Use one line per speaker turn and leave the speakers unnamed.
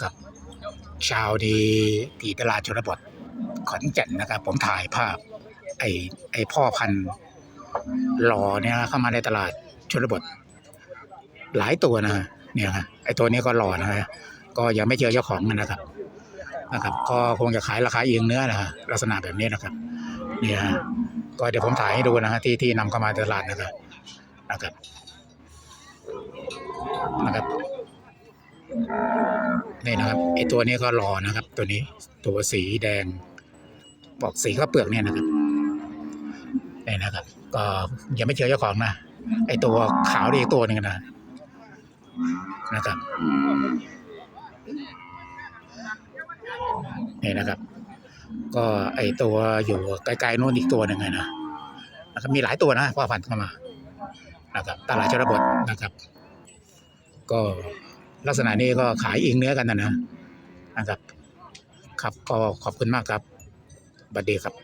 กับชาวดีที่ตลาดชนบทขอนแก่นนะครับ ผมถ่ายภาพ ไอ้ไอ้พ่อพันธุ์หล่อเนี่ยเข้ามาในตลาดชนบท หลายตัวนะเนี่ยไอ้ตัวนี้ก็หล่อนะฮะก็ยังไม่เจอเจ้าของมันนะครับ นะครับ ก็คงจะขายราคาเอียงเนื้อนะฮะลักษณะแบบนี้นะครับ เนี่ยก็เดี๋ยวผมถ่ายให้ดูนะฮะที่ที่นำเข้ามาตลาดนะครับนะครับนะครับ นี่นะครับไอตัวนี้ก็รอนะครับ ตัวนี้ตัวสีแดงบอกสีก็เปลือกเนี่ยนะครับนี่นะครับ ก็ยังไม่เจอเจ้าของนะไอตัวขาวอีกตัวหนึ่งนะนะครับนี่นะครับ ก็ไอตัวอยู่ไกลๆโน่นอีกตัวหนึ่งไงนะนะครับมีหลายตัวนะพ่อพันธุ์เข้ามานะครับตลาดชนบทนะครับ ก็ ลักษณะนี้ก็ขายอิงเนื้อกันนะนะนะครับ ครับก็ขอบคุณมากครับบัดดีครับ